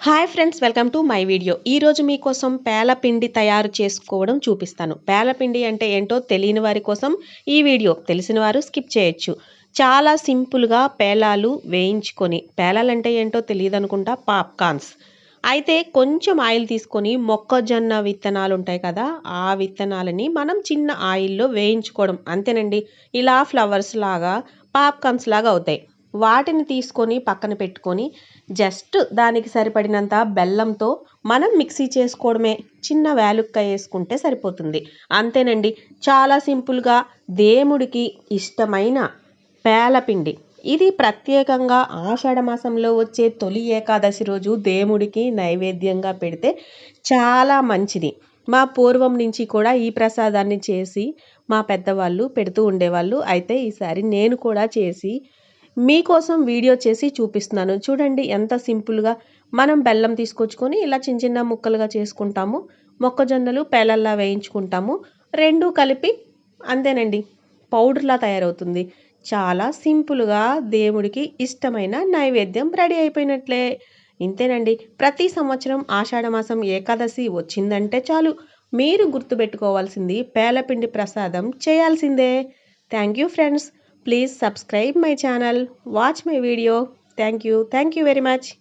Hi friends welcome to my video. ఈరోజు మీకోసం పేలపిండి తయారు చేసుకోవడం చూపిస్తాను. పేలపిండి అంటే ఏంటో తెలియని వారి కోసం ఈ వీడియో. తెలిసిన వారు స్కిప్ చేయొచ్చు. చాలా సింపుల్గా పేలాలు వేయించుకొని పేలాలంటే ఏంటో తెలియదు అనుకుంటా పాప్కార్న్స్. అయితే కొంచెం ఆయిల్ తీసుకొని మొక్కజొన్న విత్తనాలు ఉంటాయి కదా ఆ విత్తనాలని మనం చిన్న ఆయిల్లో వేయించుకోవడం. అంతేనండి ఇలా ఫ్లవర్స్ లాగా పాప్కార్న్స్ లాగా అవుతాయి. వాటిని తీసుకొని పక్కన పెట్టుకొని జస్ట్ దానికి సరిపడినంత బెల్లంతో మనం మిక్సీ చేసుకోవడమే. చిన్న వేలుక్క వేసుకుంటే సరిపోతుంది. అంతేనండి. చాలా సింపుల్గా దేవుడికి ఇష్టమైన పేలపిండి ఇది ప్రత్యేకంగా ఆషాఢ మాసంలో వచ్చే తొలి ఏకాదశి రోజు దేవుడికి నైవేద్యంగా పెడితే చాలా మంచిది. మా పూర్వం నుంచి కూడా ఈ ప్రసాదాన్ని చేసి మా పెద్దవాళ్ళు పెడుతూ ఉండేవాళ్ళు. అయితే ఈసారి నేను కూడా చేసి మీకోసం వీడియో చేసి చూపిస్తున్నాను. చూడండి ఎంత సింపుల్గా మనం బెల్లం తీసుకొచ్చుకొని ఇలా చిన్న చిన్న ముక్కలుగా చేసుకుంటాము. మొక్కజొన్నలు పేలల్లా వేయించుకుంటాము. రెండు కలిపి అంతేనండి పౌడర్లా తయారవుతుంది. చాలా సింపుల్గా దేవుడికి ఇష్టమైన నైవేద్యం రెడీ అయిపోయినట్లే. ఇంతేనండి ప్రతి సంవత్సరం ఆషాఢమాసం ఏకాదశి వచ్చిందంటే చాలు. మీరు గుర్తుపెట్టుకోవాల్సింది పేలపిండి ప్రసాదం చేయాల్సిందే. Thank you friends. Please subscribe my channel. Watch my video. Thank you. Thank you very much.